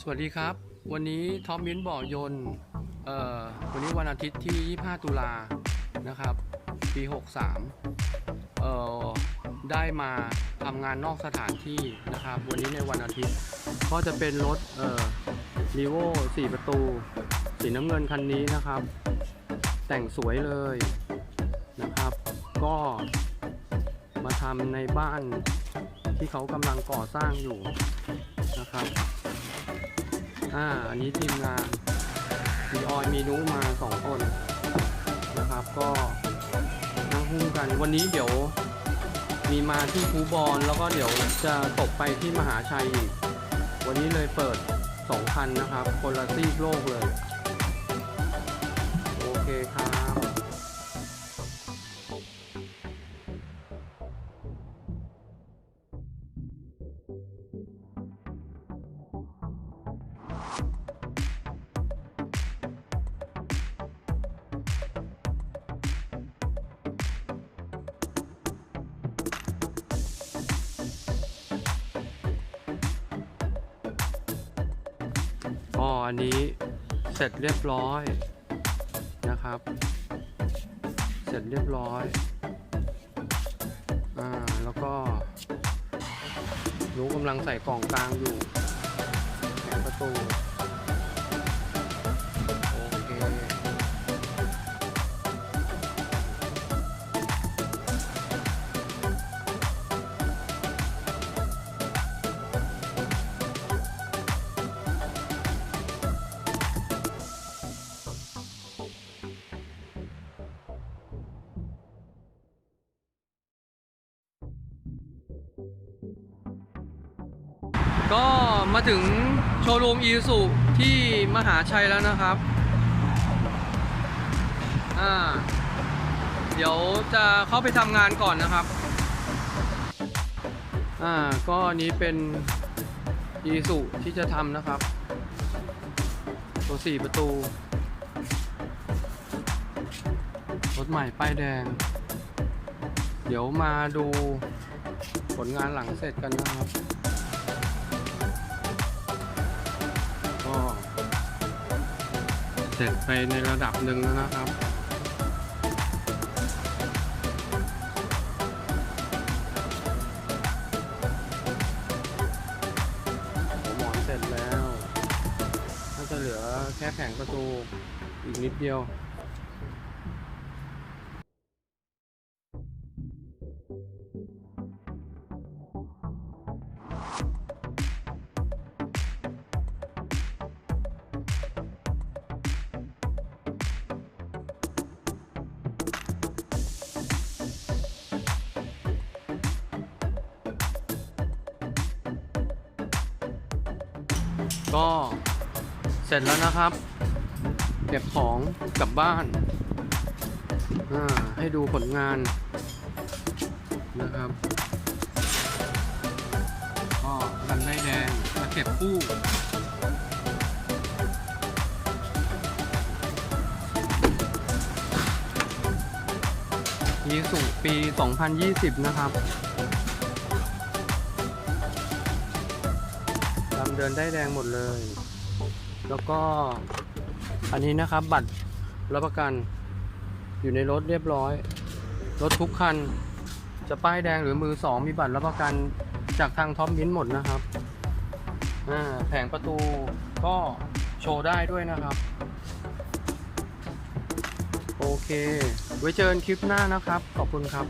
สวัสดีครับ วันนี้ท็อปมิ้นบ่อยนต์เอ่อวันนี้วันอาทิตย์ที่ 25 ตุลานะครับ ปี 63เอ่อได้มาทำงานนอกสถานที่นะครับ วันนี้ในวันอาทิตย์ ก็จะเป็นรถเอ่อรีโว4 ประตู สีน้ำเงินคันนี้นะครับ แต่งสวยเลยนะครับ ก็มาทำในบ้านที่เขากำลังก่อสร้างอยู่นะครับ อ่า อันนี้ทีมงานมีออยมีนุมาสองคนนะครับ ก็นั่งหุ้มกัน วันนี้เดี๋ยวมีมาที่คูบอลแล้วก็เดี๋ยวจะตกไปที่มหาชัยอีก วันนี้เลยเปิดสองคันนะครับ คนละซีกโลกเลย โอเคครับ อันนี้เสร็จเรียบร้อยนะครับ เสร็จเรียบร้อยอ่าแล้วก็หนูกำลังใส่กล่องกลางอยู่แผงประตู ก็มาถึงโชว์รูมอีสุที่มหาชัยแล้วนะครับ อ่า เดี๋ยวจะเข้าไปทำงานก่อนนะครับ อ่า ก็อันนี้เป็นอีสุที่จะทำนะครับ ตัวสี่ประตู รถใหม่ป้ายแดง เดี๋ยวมาดูผลงานหลังเสร็จกันนะครับ เสร็จไปในระดับหนึ่งแล้วนะครับหัวหมอนเสร็จแล้ว น่าจะเหลือแค่แข่งประตูอีกนิดเดียว ก็เสร็จแล้วนะครับ เก็บของกลับบ้าน ให้ดูผลงานนะครับก็กันได้แดงมาเก็บคู่ยีสุปี 2020 นะครับ เดินได้แดงหมดเลย แล้วก็อันนี้นะครับบัตรรับประกัน อยู่ในรถเรียบร้อย รถทุกคัน จะป้ายแดงหรือมือสองมีบัตรรับประกันจากทางท็อปมินท์หมดนะครับอ่าแผงประตูก็โชว์ได้ด้วยนะครับ โอเค ไว้เจอกันคลิปหน้านะครับ ขอบคุณครับ